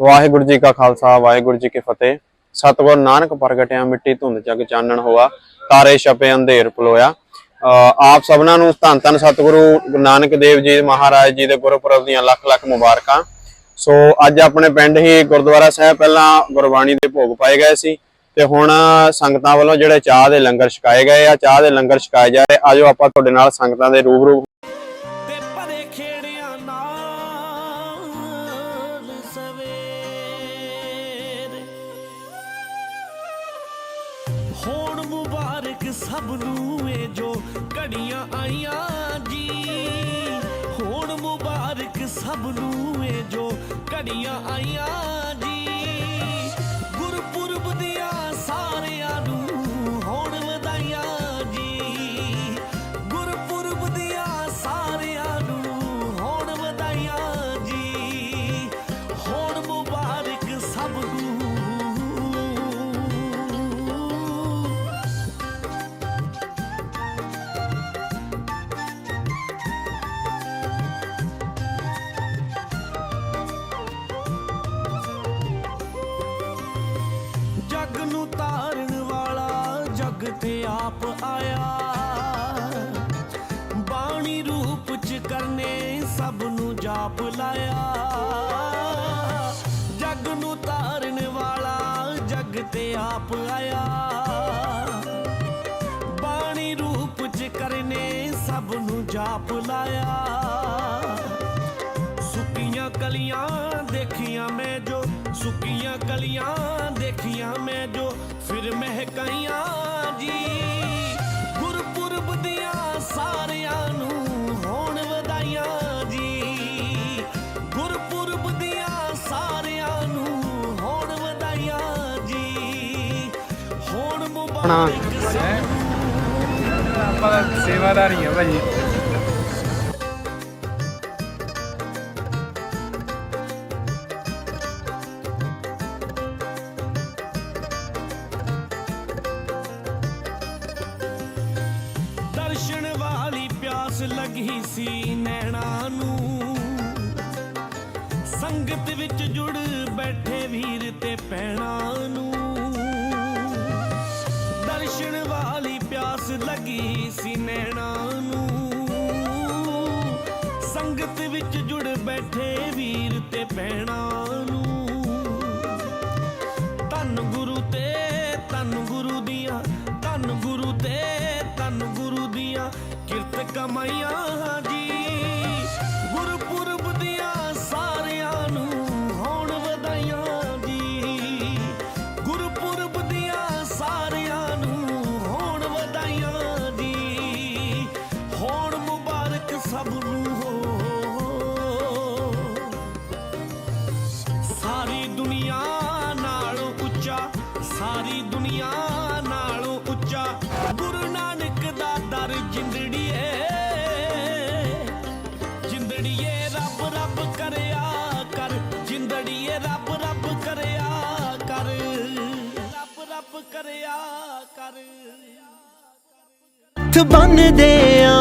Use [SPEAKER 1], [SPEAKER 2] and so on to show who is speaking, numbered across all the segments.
[SPEAKER 1] ਵਾਹਿਗੁਰੂ ਜੀ ਕਾ ਖਾਲਸਾ, ਵਾਹਿਗੁਰੂ ਜੀ ਕੀ ਫਤਿਹ। ਸਤਿਗੁਰ ਨਾਨਕ ਪ੍ਰਗਟਿਆ ਮਿੱਟੀ ਧੁੰਦ ਜਗ ਚਾਨਣ ਹੋਆ, ਤਾਰੇ ਛਪੇ ਅੰਧੇਰ ਪਲੋਇਆ। ਆਪ ਸਭਨਾਂ ਨੂੰ ਧੰਨ ਧੰਨ ਸਤਿਗੁਰੂ ਨਾਨਕ ਦੇਵ ਜੀ ਮਹਾਰਾਜ ਜੀ ਦੇ ਗੁਰਪੁਰਬ ਦੀਆਂ ਲੱਖ ਲੱਖ ਮੁਬਾਰਕਾਂ। ਸੋ ਅੱਜ ਆਪਣੇ ਪਿੰਡ ਹੀ ਗੁਰਦੁਆਰਾ ਸਾਹਿਬ ਪਹਿਲਾਂ ਗੁਰਬਾਣੀ ਦੇ ਭੋਗ ਪਾਏ ਗਏ ਸੀ ਤੇ ਹੁਣ ਸੰਗਤਾਂ ਵੱਲੋਂ ਜਿਹੜੇ ਚਾਹ ਦੇ ਲੰਗਰ ਛਕਾਏ ਗਏ ਆ, ਚਾਹ ਦੇ ਲੰਗਰ ਛਕਾਏ ਜਾ ਰਹੇ। ਆਜੋ ਆਪਾਂ ਤੁਹਾਡੇ ਨਾਲ ਸੰਗਤਾਂ ਦੇ ਰੂਬਰੂ
[SPEAKER 2] ਹੋਣ ਮੁਬਾਰਕ ਸਭ ਨੂੰ ਇਹ ਜੋ ਘੜੀਆਂ ਆਈਆਂ ਜੀ। ਹੋਣ ਮੁਬਾਰਕ ਸਭ ਨੂੰ ਇਹ ਜੋ ਘੜੀਆਂ ਆਈਆਂ ਜੀ। ਗੁਰਪੁਰਬ ਦੀਆਂ ਸਾਰਿਆਂ ਨੂੰ ਆਪ ਆਇਆ। ਬਾਣੀ ਰੂਪ ਚ ਕਰਨੇ ਸਭ ਨੂੰ ਜਾਪ ਲਾਇਆ। ਜਗ ਨੂੰ ਤਾਰਨ ਵਾਲਾ ਜਗ ਤੇ ਆਪ ਆਇਆ। ਬਾਣੀ ਰੂਪ ਚ ਕਰਨੇ ਸਭ ਨੂੰ ਜਾਪ ਲਾਇਆ। ਸੁੱਕੀਆਂ ਕਲੀਆਂ ਦੇਖੀਆਂ ਮੈਂ ਜੋ, ਸੁੱਕੀਆਂ ਕਲੀਆਂ ਦੇਖੀਆਂ ਮੈਂ ਜੋ, ਫਿਰ ਮਹਿਕਾਈਆਂ ਜੀ। ਸਾਰਿਆਂ ਨੂੰ ਹੋਣ ਵਧਾਈਆਂ ਜੀ। ਗੁਰਪੁਰਬ ਦੀਆਂ ਸਾਰਿਆਂ ਨੂੰ ਹੋਣ ਵਧਾਈਆਂ ਜੀ। ਹੋਣ ਮੁਬਾਰਕ
[SPEAKER 3] ਆਪਾਂ ਸੇਵਾਦਾਰ ਹੀ ਆ ਭਾਜੀ।
[SPEAKER 2] ਪਿਆਸ ਲੱਗੀ ਸੀ ਨੈਣਾ ਨੂੰ। ਸੰਗਤ ਵਿੱਚ ਜੁੜ ਬੈਠੇ ਵੀਰ ਤੇ ਪੈਣਾ ਨੂੰ। ਦਰਸ਼ਨ ਵਾਲੀ ਪਿਆਸ ਲੱਗੀ ਸੀ ਨੈਣਾ ਨੂੰ। ਸੰਗਤ ਵਿੱਚ ਜੁੜ ਬੈਠੇ ਵੀਰ ਤੇ ਪੈਣਾ ਨੂੰ। ਕਿਰਤ ਰੱਬ ਰੱਬ ਕਰਿਆ ਕਰ। ਰੱਬ ਰੱਬ ਕਰਿਆ ਕਰ।
[SPEAKER 4] ਹੱਥ ਬੰਨਦੇ ਆ,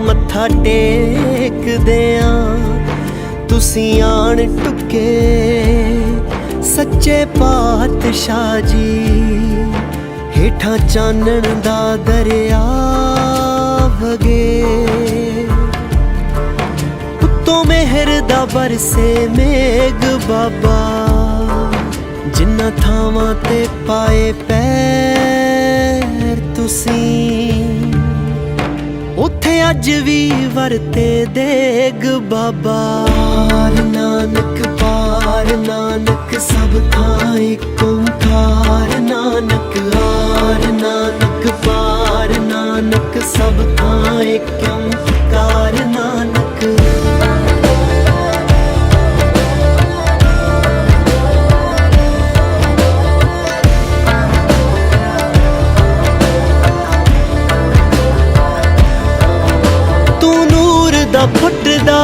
[SPEAKER 4] ਮੱਥਾ ਟੇਕਦੇ ਆ। ਤੁਸੀਂ ਆਣ ਟੁੱਕੇ ਸੱਚੇ ਪਾਤਸ਼ਾਹ ਜੀ, ਹੇਠਾਂ ਚਾਨਣ ਦਾ ਦਰਿਆ ਵਗੇ। ਉੱਤੋਂ ਮਿਹਰ ਦਾ ਵਰਸੇ ਮੇਗ ਬਾਬਾ ਜਿੰਨਾ ਥਾਵਾਂ ਤੇ ਪਾਏ ਪੈਰ ਤੁਸੀਂ ਉੱਥੇ ਅੱਜ ਵੀ ਵਰਤੇ ਦੇਗ ਬਾਬਾ ਨਾਨਕ ਪਾਰ ਨਾਨਕ ਸਭ ਥਾਂ ਇੱਕ ਓੰਕਾਰ ਨਾਨਕ ਹਾਰ ਨਾਨਕ ਪਾਰ ਨਾਨਕ ਸਭ ਥਾਂ ਇੱਕ ਓੰਕਾਰ ਨਾਨਕ ਤੂੰ ਨੂਰ ਦਾ ਫੁੱਟਦਾ,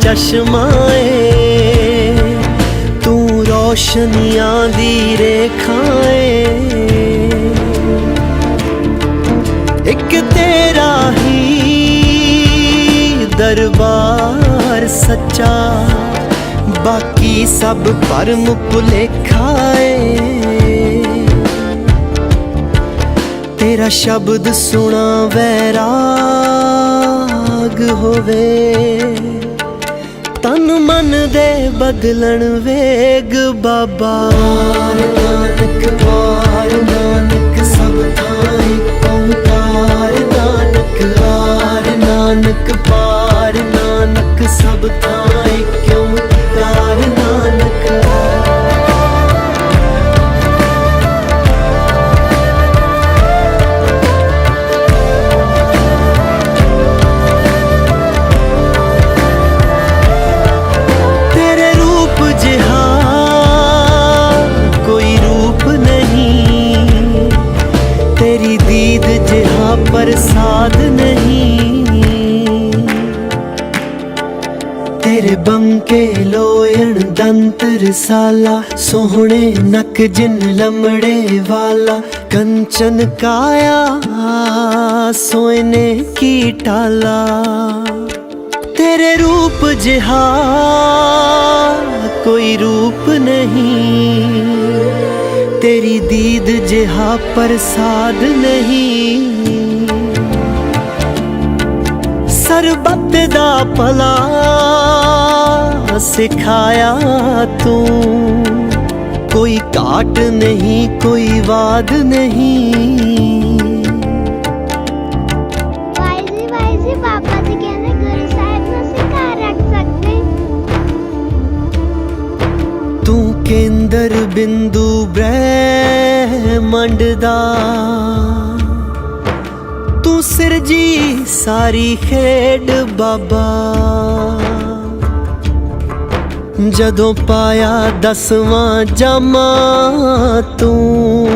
[SPEAKER 4] ਚਸ਼ਮਾ ਏ। ਤੂੰ ਰੋਸ਼ਨੀਆਂ ਦੀ ਰੇਖਾ ਏ। ਇੱਕ ਤੇਰਾ ਹੀ ਦਰਬਾਰ ਸੱਚਾ, ਬਾਕੀ ਸਭ ਪਰਮ ਭੁਲੇਖਾ ਤੇਰਾ ਸ਼ਬਦ ਸੁਣਾ ਵੈਰਾਗ ਹੋਵੇ। ਤਨ ਮਨ ਦੇ ਬਦਲਣ ਵੇਗ, ਬਾਬਾ। ਨਾਨਕ, ਵਾਰ ਨਾਨਕ, ਸਭ ਥਾਈ ਓੰਕਾਰ ਨਾਨਕ ਆਰ ਨਾਨਕ ਪਾਰ ਨਾਨਕ, ਸਭ ਥਾਈ ਲੋਇਣ ਦੰਤ ਸੋਹਣੇ ਨਕ ਜਿਨ ਲਮੜੇ ਵਾਲਾ, ਕੰਚਨ ਕਾਇਆ ਸੋਇਨੇ ਕੀ ਟਾਲਾ। ਤੇਰੇ ਰੂਪ ਜਿਹਾ, ਕੋਈ ਰੂਪ ਨਹੀਂ। ਤੇਰੀ ਦੀਦ ਜਿਹਾ ਪ੍ਰਸਾਦ ਨਹੀਂ। ਸਰਬੱਤ ਦਾ ਭਲਾ ਸਿਖਾਇਆ ਤੂੰ। ਕੋਈ ਘਾਟ ਨਹੀਂ, ਕੋਈ ਵਾਦ ਨਹੀਂ।
[SPEAKER 5] ਵਾਈ ਜੀ ਪਾਪਾ ਜੀ ਕਹਿੰਦੇ ਗੁਰੂ ਸਾਹਿਬ ਨੂੰ ਸਿਖਾ ਰੱਖ ਸਕਦੇ
[SPEAKER 4] ਤੂੰ ਕੇਂਦਰ ਬਿੰਦੂ ਬ੍ਰਹਿਮੰਡ ਦਾ। ਤੂੰ ਸਿਰਜੀ ਸਾਰੀ ਖੇਡ ਬਾਬਾ। ਜਦੋਂ ਪਾਇਆ ਦਸਵਾਂ ਜਾਮਾ ਤੂੰ।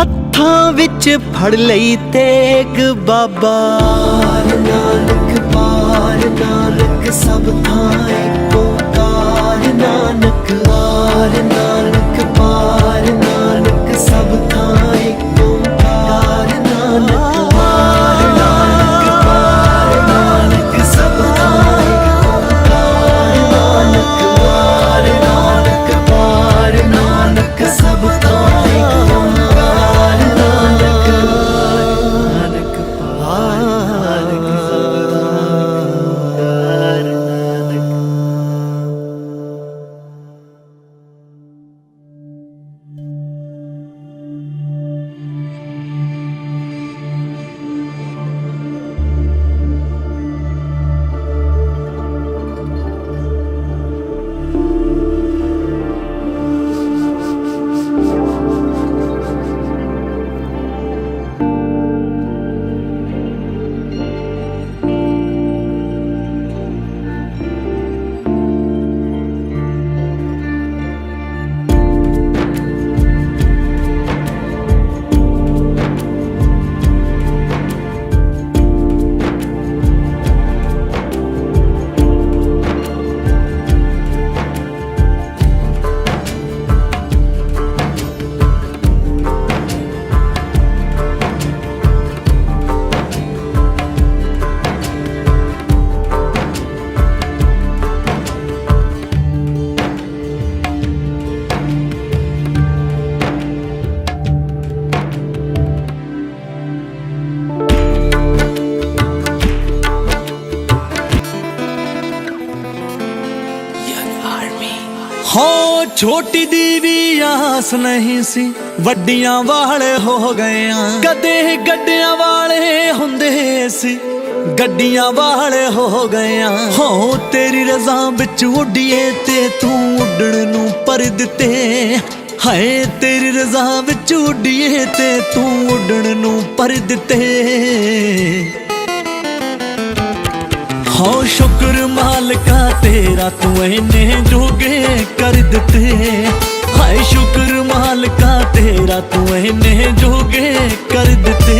[SPEAKER 4] ਹੱਥਾਂ ਵਿੱਚ ਫੜ ਲਈ ਤੇਗ ਬਾਬਾ। ਨਾਨਕ ਪਾਰ, ਨਾਨਕ ਸਭ ਥਾਂ ਓੰਕਾਰ ਨਾਨਕ ਆਰ ਨਾਨਕ ਪਾਰ, ਨਾਨਕ
[SPEAKER 6] ਛੋਟੀ ਦੀ ਵੀ ਆਸ ਨਹੀਂ ਸੀ। ਵੱਡੀਆਂ ਵਾਲੇ ਹੋ ਗਏ ਆ ਕਦੇ ਗੱਡੀਆਂ ਵਾਲੇ ਹੁੰਦੇ ਸੀ। ਗੱਡੀਆਂ ਵਾਲੇ ਹੋ ਗਏ ਆ ਹੋ, ਤੇਰੀ ਰਜ਼ਾ ਵਿੱਚ ਉੱਡੀਏ ਤੇ ਤੂੰ ਉੱਡਣ ਨੂੰ ਪਰ ਦਿੱਤੇ। ਹਾਏ, ਤੇਰੀ ਰਜ਼ਾ ਵਿੱਚ ਉੱਡੀਏ ਤੇ ਤੂੰ ਉੱਡਣ ਨੂੰ ਪਰ ਦਿੱਤੇ। ਹੋ ਸ਼ੁਕਰ ਮਾਲਕਾ ਤੇਰਾ, ਤੂੰ ਇਹਨੇ ਜੋਗੇ ਕਰ ਦਿੱਤੇ। ਹਾਏ ਸ਼ੁਕਰ ਮਾਲਕਾ ਤੇਰਾ, ਤੂੰ ਇਹਨੇ ਜੋਗੇ ਕਰ ਦਿੱਤੇ।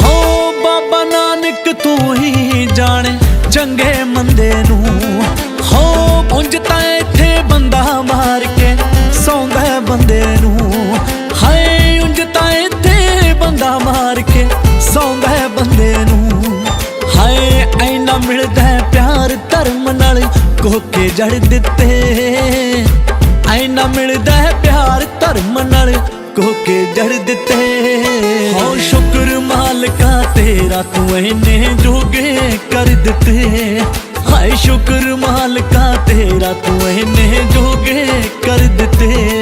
[SPEAKER 6] ਹੋ ਬਾਬਾ ਨਾਨਕ, ਤੂੰ ਹੀ ਜਾਣੇ, ਚੰਗੇ ਕੋਕੇ ਜੜ ਦਿੱਤੇ। ਐਨਾ ਮਿਲਦਾ ਹੈ ਪਿਆਰ ਧਰਮ ਨਾਲ, ਕੋਕੇ ਜੜ ਦਿੱਤੇ। ਹੋ ਸ਼ੁਕਰ ਮਾਲਕਾ, ਤੇਰਾ ਤੂੰ ਐਨੇ ਜੋਗੇ ਕਰ ਦਿੱਤੇ। ਹਾਏ ਸ਼ੁਕਰ ਮਾਲਕਾ, ਤੇਰਾ ਤੂੰ ਐਨੇ ਜੋਗੇ ਕਰ ਦਿੱਤੇ।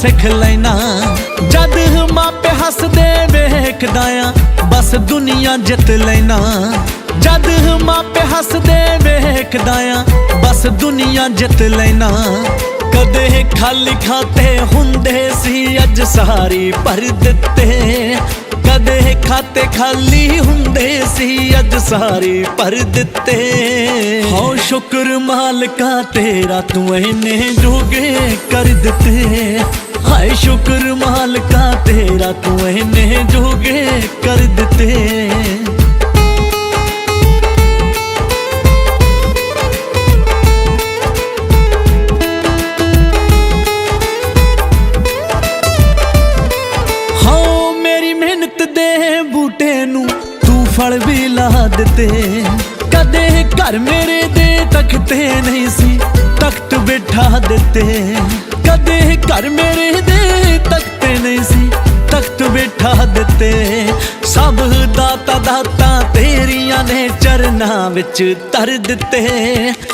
[SPEAKER 6] ਸਿੱਖ ਲੈਣਾ। ਜਦ ਮਾਪੇ ਹੱਸਦੇ ਵੇਖਦਾ ਆ, ਬਸ ਦੁਨੀਆ ਜਿੱਤ ਲੈਣਾ। ਜਦ ਮਾਪੇ ਹੱਸਦੇ ਵੇਖਦਾ ਆ, ਬਸ ਦੁਨੀਆ ਜਿੱਤ ਲੈਣਾ। ਕਦੇ ਖਾਲੀ ਖਾਤੇ ਹੁੰਦੇ ਸੀ, ਅੱਜ ਸਾਰੀ ਭਰ ਦਿੱਤੇ। ਕਦੇ ਖਾਤੇ ਖਾਲੀ ਹੁੰਦੇ ਸੀ, ਅੱਜ ਸਾਰੀ ਭਰ ਦਿੱਤੇ। ਹੋ ਸ਼ੁਕਰ ਮਾਲਕਾ, ਤੇਰਾ ਤੂੰ ਐਨੇ ਜੋਗੇ ਕਰ ਦਿੱਤੇ। ਹਾਏ ਸ਼ੁਕਰ ਮਾਲਕਾ, ਤੇਰਾ ਤੂੰ ਐਨੇ ਜੋਗੇ ਕਰ ਦਿੱਤੇ। ਹਾਂ ਮੇਰੀ ਮਿਹਨਤ ਦੇ ਬੂਟੇ ਨੂੰ ਤੂੰ ਫਲ ਵੀ ਲਾ ਦਿੱਤੇ। ਕਦੇ ਘਰ ਮੇਰੇ ਦੇ ਤਖਤੇ ਨਹੀਂ ਸੀ, ਤਖਤ ਬਿਠਾ ਦਿੱਤੇ। ਕਦੇ ਘਰ ਮੇਰੇ ਦੇ ਤਖਤੇ ਨਹੀਂ ਸੀ, ਤਖਤ ਬਿਠਾ ਦਿੱਤੇ। ਸਭ ਦਾਤਾ ਦਾਤਾ ਤੇਰੀਆਂ ਨੇ ਚਰਨਾਂ ਵਿੱਚ ਧਰ ਦਿੱਤੇ।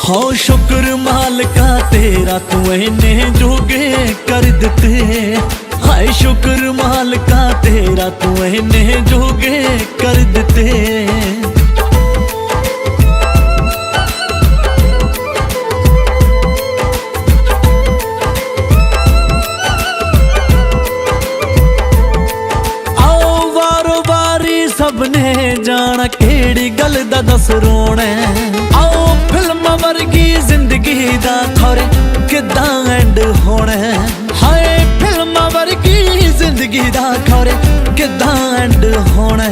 [SPEAKER 6] ਹੋ ਸ਼ੁਕਰ ਮਾਲਕਾ, ਤੇਰਾ ਤੂੰ ਇਹਨੇ ਜੋਗੇ ਕਰ ਦਿੱਤੇ। ਹਾਏ ਸ਼ੁਕਰ ਮਾਲਕਾ, ਤੇਰਾ ਤੂੰ ਇਹਨੇ ਜੋਗੇ ਕਰ ਦਿੱਤੇ। ਕਿਹੜੀ ਗੱਲ ਦਾ ਦੱਸ ਰੋਣਾ ਆਓ ਫਿਲਮਾਂ ਵਰਗੀ ਜ਼ਿੰਦਗੀ ਦਾ ਖਰੇ ਕਿਦਾਂ ਐਂਡ ਹੋਣਾ ਹਾਏ, ਫਿਲਮਾਂ ਵਰਗੀ ਜ਼ਿੰਦਗੀ ਦਾ ਖਰੇ ਕਿਦਾਂ ਐਂਡ ਹੋਣਾ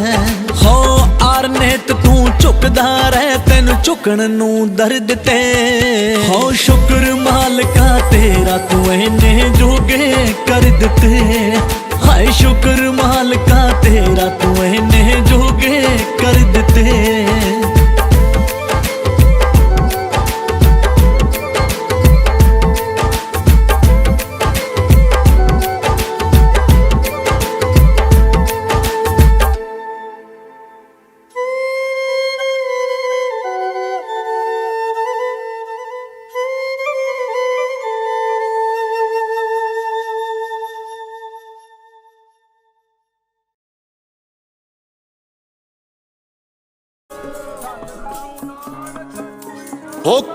[SPEAKER 6] ਹੋ? ਆਰਨੇਤ, ਤੂੰ ਝੁਕਦਾ ਰਹਿ, ਤੈਨੂੰ ਝੁਕਣ ਨੂੰ ਦਰਦ ਤੇ। ਹੋ ਸ਼ੁਕਰ ਮਾਲਕਾ, ਤੇਰਾ ਤੂੰ ਇਹਨੇ ਜੋਗੇ ਕਰ ਦਿੱਤੇ। ਹਾਏ, ਸ਼ੁਕਰ ਮਾਲਕਾ, ਤੇਰਾ ਤੂੰ ਇਹਨੇ
[SPEAKER 4] ਜੋ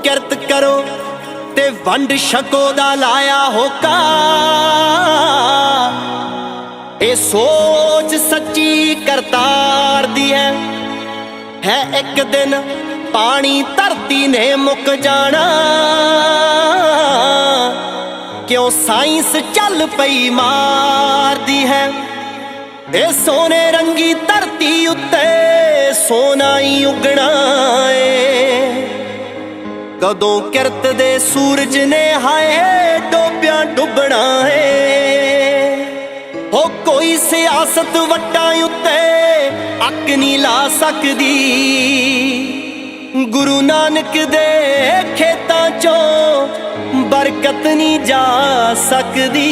[SPEAKER 4] ਕਿਰਤ ਕਰੋ ਤੇ ਵੰਡ ਛਕੋ ਦਾ ਲਾਇਆ ਹੋਕਾ। ਇਹ ਸੋਚ ਸੱਚੀ ਕਰਤਾਰ ਦੀ ਹੈ। ਹੈ ਇੱਕ ਦਿਨ ਪਾਣੀ ਧਰਤੀ ਨੇ ਮੁੱਕ ਜਾਣਾ। ਕਿਉਂ ਸਾਇੰਸ ਚੱਲ ਪਈ ਮਾਰਦੀ ਹੈ। ਇਹ ਸੋਨੇ ਰੰਗੀ ਧਰਤੀ ਉੱਤੇ ਸੋਨਾ ਹੀ ਉਗਣਾ ਏ। ਕਦੋਂ ਕਿਰਤ ਦੇ ਸੂਰਜ ਨੇ ਹਾਏ ਡੋਬਿਆਂ ਡੁੱਬਣਾ ਏ। ਹੋ ਕੋਈ ਸਿਆਸਤ ਵੱਟਾਂ ਉੱਤੇ ਅੱਕ ਨਹੀਂ ਲਾ ਸਕਦੀ। ਗੁਰੂ ਨਾਨਕ ਦੇ ਖੇਤਾਂ ਚੋਂ ਬਰਕਤ ਨਹੀਂ ਜਾ ਸਕਦੀ।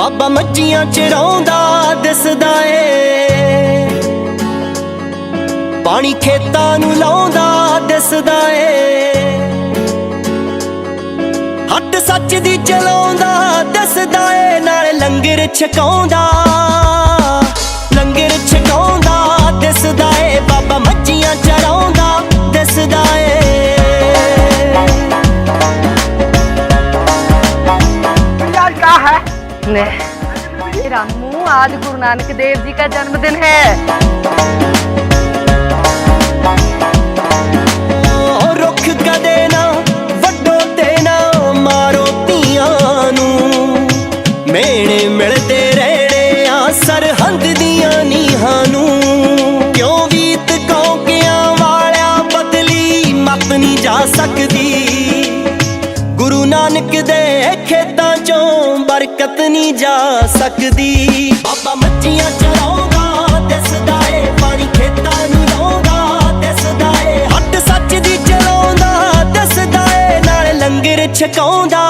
[SPEAKER 4] ਬਾਬਾ ਮੱਝੀਆਂ ਚਰਾਉਂਦਾ ਦਿਸਦਾ ਏ। ਪਾਣੀ ਖੇਤਾਂ ਨੂੰ ਲਾਉਂਦਾ, ਦਿਸਦਾ ਏ। ਹੱਟ ਸੱਚ ਦੀ ਚਲਾਉਂਦਾ, ਦਿਸਦਾ ਏ। ਨਾਲ ਲੰਗਰ ਛਕਾਉਂਦਾ ਲੰਗਰ ਛਕਾਉਂਦਾ, ਦਿਸਦਾ ਏ। ਬਾਬਾ ਮੱਝੀਆਂ ਚਰਾਉਂਦਾ ਦਿਸਦਾ ਏ।
[SPEAKER 7] नहीं रामू आज गुरु नानक देव जी का जन्मदिन है
[SPEAKER 4] ਓ ਰੁੱਖ ਕਦੇ ਨਾ ਵੱਡੋ ਤੇ ਨਾ ਮਾਰੋ ਧੀਆਂ ਨੂੰ ਮੇਣੇ ਮਿਲਦੇ ਜਾ ਸਕਦੀ। ਬਾਬਾ ਮੱਛੀਆਂ ਚਰਾਉਂਦਾ ਦਿਸਦਾ ਏ ਪਾਣੀ ਖੇਤਾਂ ਨੂੰ ਲਾਉਂਦਾ ਦਿਸਦਾ ਏ। ਹੱਟ ਸੱਚ ਦੀ ਚਲਾਉਂਦਾ ਦਿਸਦਾ ਏ ਨਾਲ ਲੰਗਰ ਛਕਾਉਂਦਾ।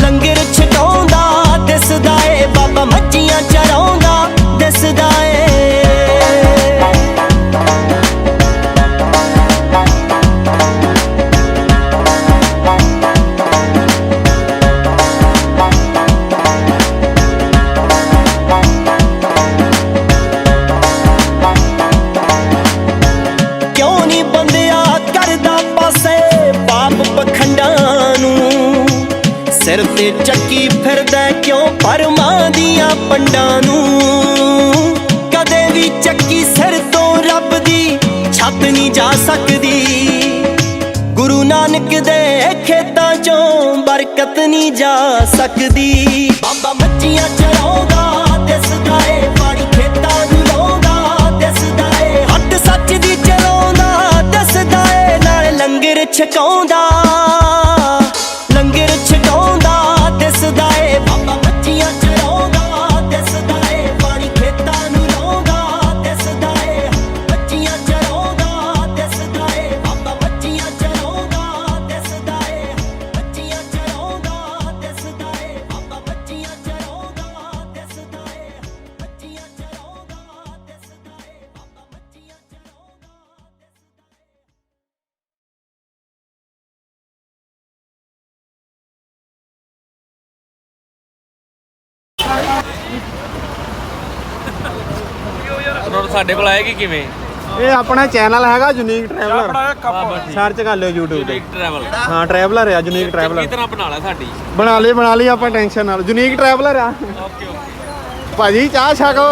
[SPEAKER 4] ਲੰਗਰ ਛਕਾਉਂਦਾ ਦਿਸਦਾ ਏ ਬਾਬਾ ਮੱਛੀਆਂ ਚਰਾਉਂਦਾ ਦਿਸਦਾ ਏ। ਜਾ ਸਕਦੀ। ਬਾਬਾ ਮੱਛੀਆਂ ਚਰਾਉਂਦਾ ਦਿਸਦਾ ਏ ਪਾਣੀ ਖੇਤਾਂ ਨੂੰ ਲਾਉਂਦਾ ਦਿਸਦਾ ਏ ਹੱਟ ਸੱਚ ਦੀ ਚਲਾਉਂਦਾ ਦਿਸਦਾ ਏ ਨਾਲ ਲੰਗਰ ਛਕਾਉਂਦਾ। ਲੰਗਰ ਛਕਾਉਂਦਾ।
[SPEAKER 3] ਰੋਡ ਸਾਡੇ ਕੋਲ ਆਏਗੀ ਕਿਵੇਂ?
[SPEAKER 8] ਇਹ ਆਪਣਾ ਚੈਨਲ ਹੈਗਾ ਯੂਨੀਕ ਟਰੈਵਲਰ ਸਰਚ ਕਰ ਲਿਓ YouTube ਤੇ।
[SPEAKER 3] ਯੂਨੀਕ ਟਰੈਵਲ
[SPEAKER 8] ਹਾਂ ਟਰੈਵਲਰ ਆ ਯੂਨੀਕ ਟਰੈਵਲਰ
[SPEAKER 3] ਤਰ੍ਹਾਂ ਬਣਾ ਲਿਆ ਸਾਡੀ?
[SPEAKER 8] ਬਣਾ ਲਈ ਬਣਾ ਲਈ ਆਪਾਂ ਟੈਨਸ਼ਨ ਨਾਲ ਯੂਨੀਕ ਟਰੈਵਲਰ ਆ।
[SPEAKER 3] ਓਕੇ ਓਕੇ
[SPEAKER 8] ਭਾਜੀ ਚਾਹ ਛਕੋ।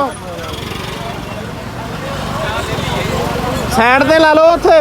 [SPEAKER 8] ਸਾਈਡ ਤੇ ਲਾ ਲਓ ਉੱਥੇ।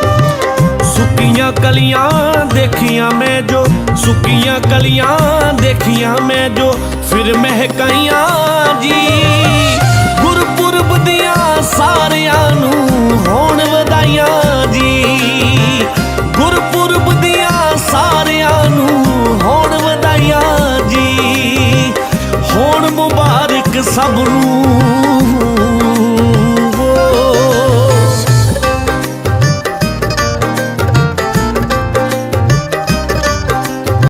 [SPEAKER 2] ਸੁੱਕੀਆਂ ਕਲੀਆਂ ਦੇਖੀਆਂ ਮੈਂ ਜੋ, ਸੁੱਕੀਆਂ ਕਲੀਆਂ ਦੇਖੀਆਂ ਮੈਂ ਜੋ, ਫਿਰ ਮਹਿਕਾਈਆਂ ਜੀ। ਗੁਰਪੁਰਬ ਦੀਆਂ ਸਾਰਿਆਂ ਨੂੰ ਹੋਣ ਵਧਾਈਆਂ ਜੀ। ਗੁਰਪੁਰਬ ਦੀਆਂ ਸਾਰਿਆਂ ਨੂੰ ਹੋਣ ਵਧਾਈਆਂ ਜੀ। ਹੋਣ ਮੁਬਾਰਕ ਸਭ ਨੂੰ।